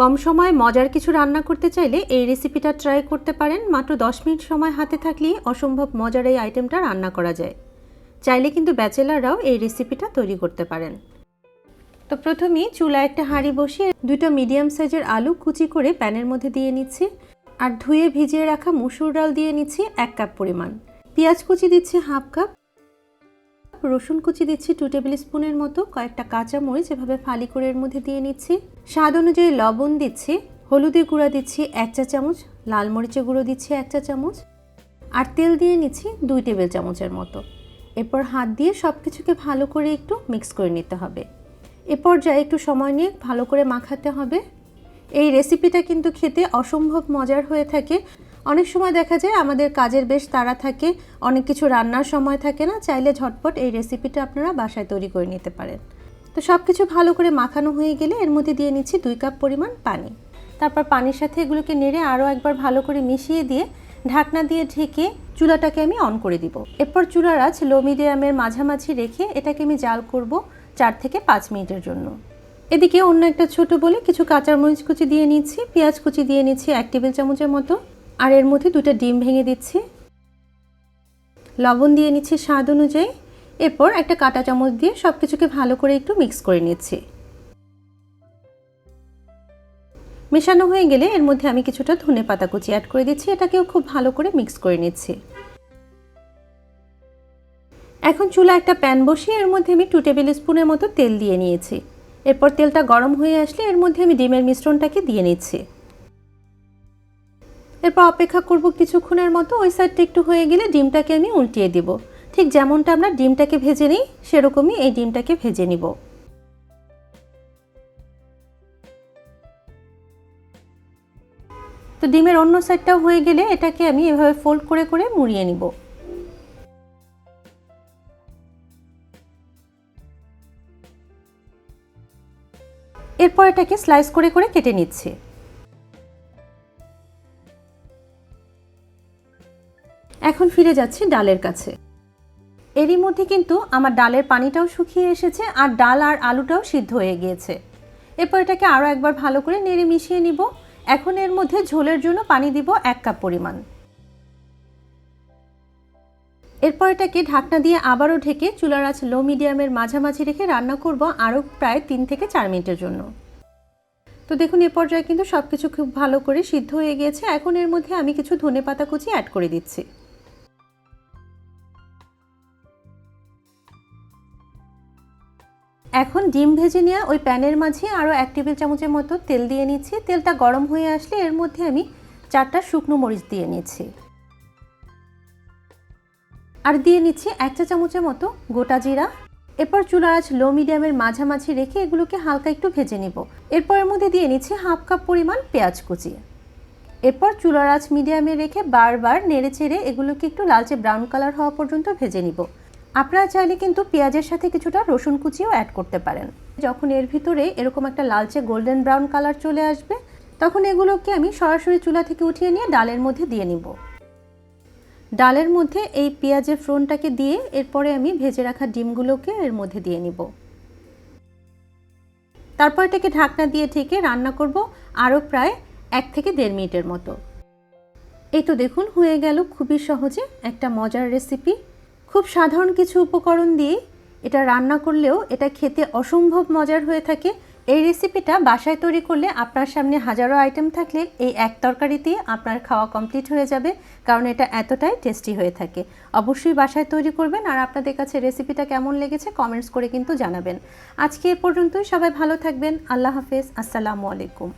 কম সময়ে মজার কিছু রান্না করতে চাইলে এই রেসিপিটা ট্রাই করতে পারেন। মাত্র দশ মিনিট সময় হাতে থাকলেই অসম্ভব মজার এই আইটেমটা রান্না করা যায়। চাইলে কিন্তু ব্যাচেলাররাও এই রেসিপিটা তৈরি করতে পারেন। তো প্রথমেই চুলা একটা হাঁড়ি বসিয়ে দুটো মিডিয়াম সাইজের আলু কুচি করে প্যানের মধ্যে দিয়ে নিচ্ছি। আর ধুয়ে ভিজিয়ে রাখা মুসুর ডাল দিয়ে নিচ্ছি এক কাপ পরিমাণ। পেঁয়াজ কুচি দিচ্ছি হাফ কাপ। রসুন কুচি দিচ্ছি টু টেবিল স্পুনের মতো। কয়েকটা কাঁচামরিচ এভাবে ফালি করে এর মধ্যে দিয়ে নিচ্ছি। স্বাদ অনুযায়ী লবণ দিচ্ছি, হলুদের গুঁড়া দিচ্ছি এক চা চামচ, লাল মরিচের গুঁড়ো দিচ্ছি এক চা চামচ, আর তেল দিয়ে নিচ্ছি দুই টেবিল চামচের মতো। এরপর হাত দিয়ে সব কিছুকে ভালো করে একটু মিক্স করে নিতে হবে। এ পর্যায়ে একটু সময় নিয়ে ভালো করে মাখাতে হবে। এই রেসিপিটা কিন্তু খেতে অসম্ভব মজার হয়ে থাকে। অনেক সময় দেখা যায় আমাদের কাজের বেশ তাড়া থাকে, অনেক কিছু রান্নার সময় থাকে না, চাইলে ঝটপট এই রেসিপিটা আপনারা বাসায় তৈরি করে নিতে পারেন। তো সব কিছু ভালো করে মাখানো হয়ে গেলে এর মধ্যে দিয়ে নিচ্ছি দুই কাপ পরিমাণ পানি। তারপর পানির সাথে এগুলোকে নেড়ে আরও একবার ভালো করে মিশিয়ে দিয়ে ঢাকনা দিয়ে ঢেকে চুলাটাকে আমি অন করে দিব। এরপর চুলার আঁচ লো মিডিয়ামের মাঝামাঝি রেখে এটাকে আমি জাল করব চার থেকে পাঁচ মিনিটের জন্য। এদিকে অন্য একটা ছোট বলে কিছু কাঁচামরিচ কুচি দিয়ে নিচ্ছি, পেঁয়াজ কুচি দিয়ে নিচ্ছি এক টেবিল চামচের মতো। আর এর মধ্যে দুটো ডিম ভেঙে দিচ্ছি। লবণ দিয়ে নিচ্ছি স্বাদ অনুযায়ী। এরপর একটা কাঁটা চামচ দিয়ে সব কিছুকে ভালো করে একটু মিক্স করে নিচ্ছি। মেশানো হয়ে গেলে এর মধ্যে আমি কিছুটা ধনে পাতা কুচি অ্যাড করে দিচ্ছি, এটাকেও খুব ভালো করে মিক্স করে নিচ্ছি। এখন চুলা একটা প্যান বসিয়ে এর মধ্যে আমি টু টেবিল স্পুনের মতো তেল দিয়ে নিয়েছি। এরপর তেলটা গরম হয়ে আসলে এর মধ্যে আমি ডিমের মিশ্রণটাকে দিয়ে নিচ্ছি। এরপর অপেক্ষা করব কিছুক্ষণের মতো, ওই সাইডটা একটু হয়ে গেলে ডিমটাকে আমি উল্টিয়ে দিব। ঠিক যেমনটা আমরা ডিমটাকে ভেজে নিই, সেরকমই এই ডিমটাকে ভেজে নিব। তো ডিমের অন্য সাইডটাও হয়ে গেলে এটাকে আমি এভাবে ফোল্ড করে করে মুড়িয়ে নিব। এরপর এটাকে স্লাইস করে করে কেটে নিচ্ছে। এখন ফিরে যাচ্ছি ডালের কাছে। এরই মধ্যে কিন্তু আমার ডালের পানিটাও শুকিয়ে এসেছে আর ডাল আর আলুটাও সিদ্ধ হয়ে গিয়েছে। এরপর এটাকে আরও একবার ভালো করে নেড়ে মিশিয়ে নিব। এখন এর মধ্যে ঝোলের জন্য পানি দিব এক কাপ পরিমাণ। এরপর এটাকে ঢাকনা দিয়ে আবারও ঢেকে চুলার আঁচ লো মিডিয়ামের মাঝামাঝি রেখে রান্না করব আরও প্রায় তিন থেকে চার মিনিটের জন্য। তো দেখুন, এ পর্যায়ে কিন্তু সব কিছু খুব ভালো করে সিদ্ধ হয়ে গিয়েছে। এখন এর মধ্যে আমি কিছু ধনে পাতা কুচি অ্যাড করে দিচ্ছি। এখন ডিম ভেজে নেওয়া ওই প্যানের মাঝে আরও এক টেবিল চামচের মতো তেল দিয়ে নিচ্ছি। তেলটা গরম হয়ে আসলে এর মধ্যে আমি চারটা শুকনো মরিচ দিয়ে নিচ্ছি। আর দিয়ে নিচ্ছি এক চা চামচের মতো গোটা জিরা। এরপর চুলার আঁচ লো মিডিয়ামের মাঝামাঝি রেখে এগুলোকে হালকা একটু ভেজে নিব। এরপর এর মধ্যে দিয়ে নিচ্ছি হাফ কাপ পরিমাণ পেঁয়াজ কুচি। এরপর চুলার আঁচ মিডিয়ামে রেখে বারবার নেড়ে চেড়ে এগুলোকে একটু লালচে ব্রাউন কালার হওয়া পর্যন্ত ভেজে নিব। আপনারা চাইলে কিন্তু পেঁয়াজের সাথে কিছুটা রসুন কুচিও অ্যাড করতে পারেন। যখন এর ভিতরে এরকম একটা লালচে গোল্ডেন ব্রাউন কালার চলে আসবে, তখন এগুলোকে আমি সরাসরি চুলা থেকে উঠিয়ে নিয়ে ডালের মধ্যে দিয়ে নিব। ডালের মধ্যে এই পেঁয়াজের ফ্রনটাকে দিয়ে এরপরে আমি ভেজে রাখা ডিমগুলোকে এর মধ্যে দিয়ে নিব। তারপর এটাকে ঢাকনা দিয়ে ঢেকে রান্না করব আরও প্রায় এক থেকে দেড় মিনিটের মতো। এই তো দেখুন, হয়ে গেল খুবই সহজে একটা মজার রেসিপি খুব সাধারণ কিছু উপকরণ দিয়ে এটা রান্না করলেও এটা খেতে অসম্ভব মজার হয়ে থাকে। এই রেসিপিটা বাসায় তৈরি করলে আপনার সামনে হাজারো আইটেম থাকলে এই এক তরকারিতেই আপনার খাওয়া কমপ্লিট হয়ে যাবে, কারণ এটা এতটাই টেস্টি হয়ে থাকে। অবশ্যই বাসায় তৈরি করবেন আর আপনাদের কাছে রেসিপিটা কেমন লেগেছে কমেন্টস করে কিন্তু জানাবেন। আজকে এ পর্যন্তই, সবাই ভালো থাকবেন, আল্লাহ হাফেজ, আসসালামু আলাইকুম।